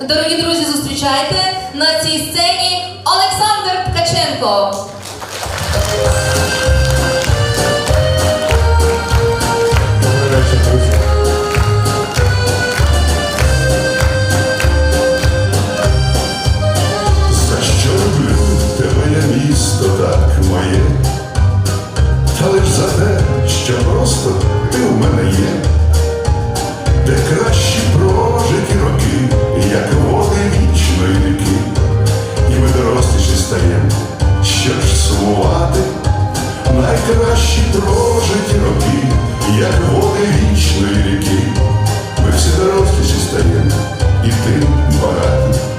Дорогі друзі, зустрічайте на цій сцені Олександр Ткаченко. За що люблю тебе місто так моє, та лиш за те, що просто ти у мене є, де кращі прожиті роки, як води вічної ріки, і ми доросліші стаємо, що ж сумувати, найкращі прожиті роки, як води вічної ріки, ми всі доросліші стаємо, і ти багатий.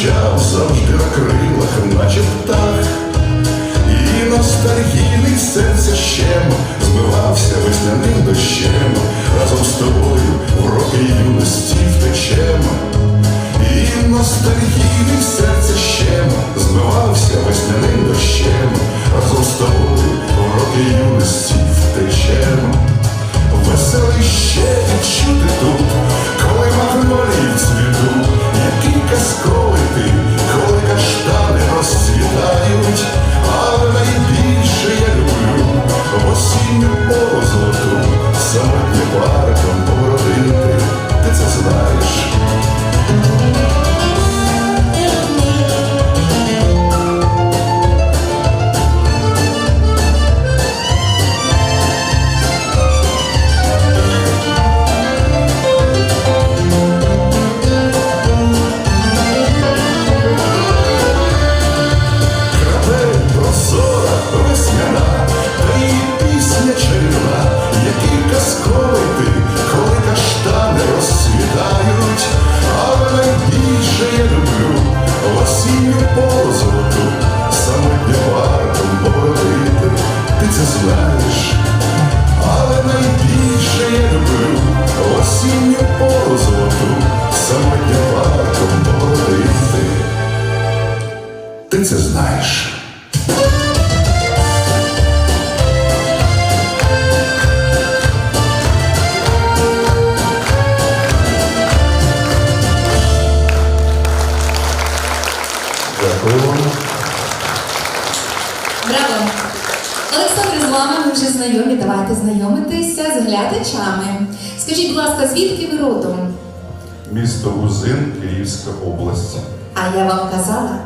Мчав завжди на крилах, наче птах. І ностальгійний серце щем Змивався весняним дощем. Разом з тобою в роки юності втечем. І ностальгійний серце щем Змивався весняним дощем. Разом з тобою в роки юності втечем. Веселий ще відчути тут, коли магнолії в цвіту, який осінню пору золоту, самотнім парком побродити. Ти це знаєш. Браво! Олександр, з вами ми вже знайомі. Давайте знайомитися з глядачами. Скажіть, будь ласка, звідки ви родом? Місто Узин, Київська область. А я вам казала.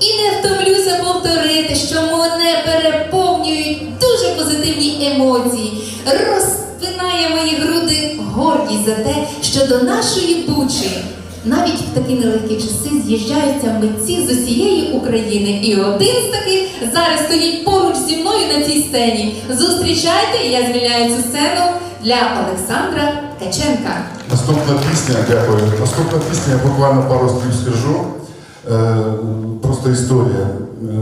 І не втомлюся повторити, що мене переповнюють дуже позитивні емоції. Розпинає мої груди гордість за те, що до нашої бучі навіть в такі нелегкі часи з'їжджаються митці з усієї України. І один з таких зараз стоїть поруч зі мною на цій сцені. Зустрічайте, я звільняю цю сцену для Олександра Ткаченка. Наступна пісня, дякую. Наступна пісня, я буквально пару слів скажу. Е, просто історія. Е,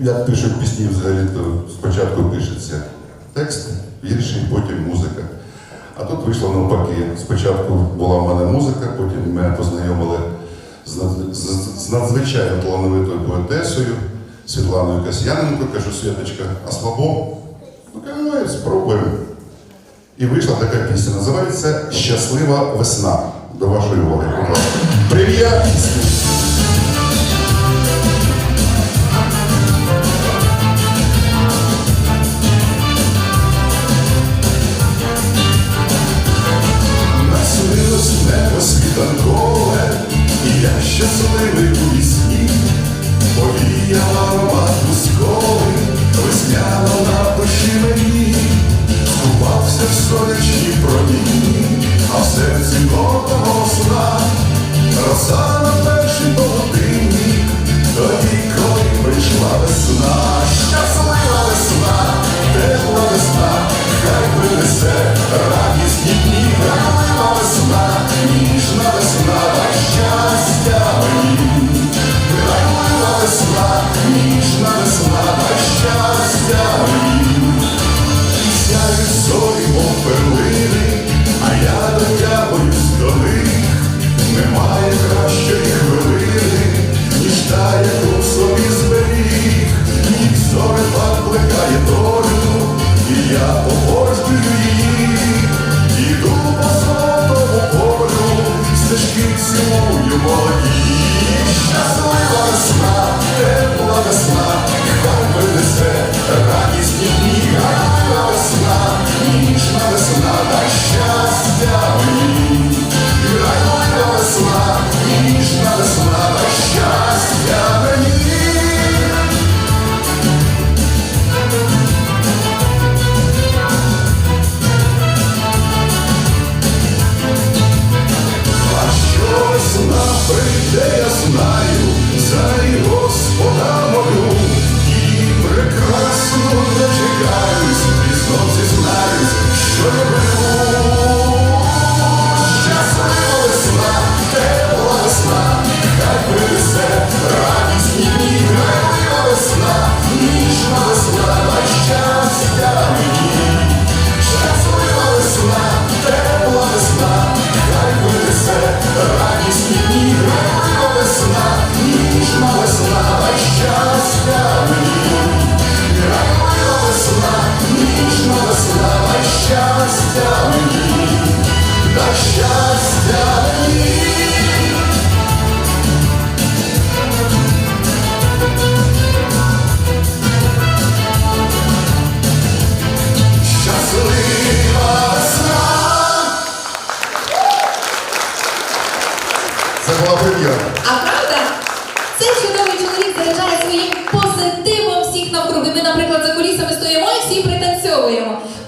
як пишуть пісні взагалі, то спочатку пишеться текст, вірші, потім музика. А тут вийшло навпаки. Спочатку була в мене музика, потім мене познайомили з, над- з- з надзвичайно талановитою поетесою Світланою Касьяненко. Кажу, Святочка, а слабо? Ну, кажу, спробуємо. І вийшла така пісня. Називається Щаслива весна. До вашої уваги. будь щасливий у вісні, повіяла аромат пусковий, весняно напиши мені, скупався в сонячній промінні, а в серці нотного сна роса.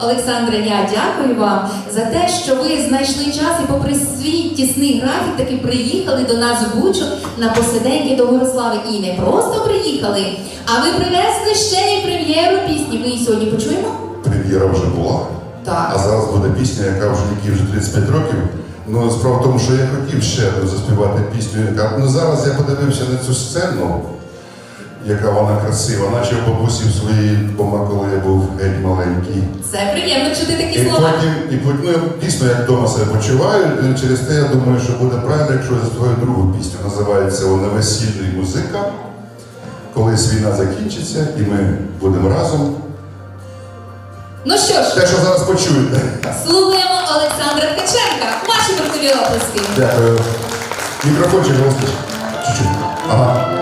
Олександре, я дякую вам за те, що ви знайшли час і попри свій тісний графік таки приїхали до нас в Бучу на посиденьки до Мирослави. І не просто приїхали, а ви привезли ще й прем'єру пісні. Ми її сьогодні почуємо? Прем'єра вже була. Так. А зараз буде пісня, яка вже якій вже 35 років. Ну, справа в тому, що я хотів ще заспівати пісню, яка. Ну зараз я подивився на цю сцену, яка вона красива, наче в бабусі в своїй дома, коли я був геть маленький. Це приємно чути такі І слова. потім, і потім, ну, я дійсно як вдома себе почуваю. і Через те я думаю, що буде правильно, якщо я заспіваю другу пісню. Називається вона Весільний музика. Колись війна закінчиться, і ми будемо разом. Ну що ж, Те, що зараз почуєте. слухаємо Олександра Ткаченка. Ваші бурхливі оплески. Дякую. Мікрофончик гостиш. Чуть-чуть. Ага.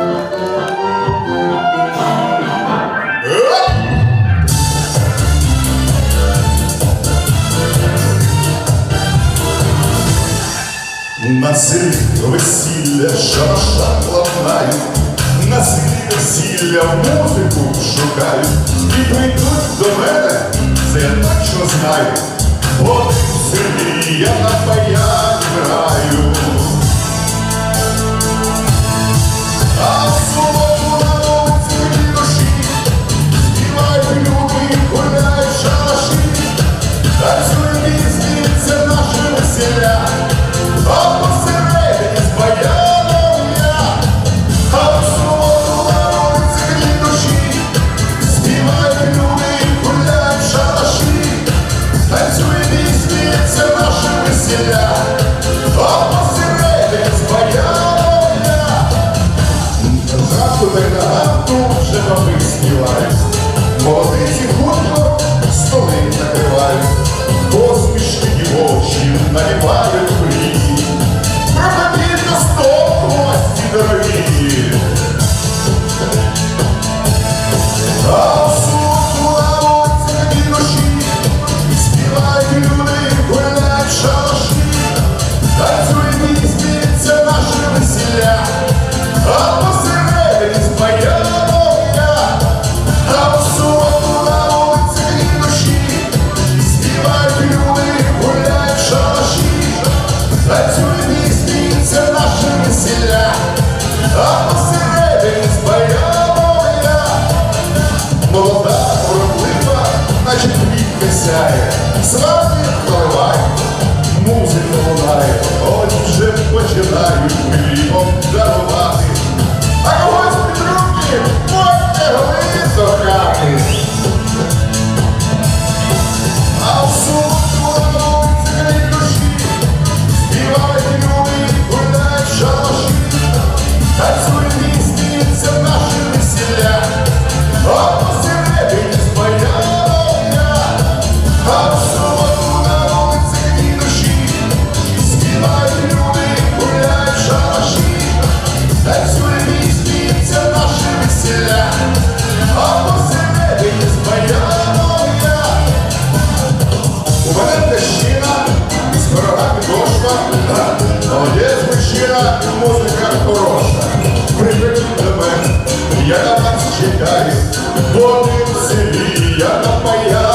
На весілля шаша ладнають, на селі весілля музику шукають, і прийдуть до мене, це я точно знаю, бо в селі я на баян граю. А суботу на вулиці душі, співають люди, гуляють шалаші, танцюють пісні, це наше. But сонце колонає, очі вже починають хлібом дарувати. Є причина і музика хороша. Прийди я на вас чекаю, бо ти в селі, я на моя.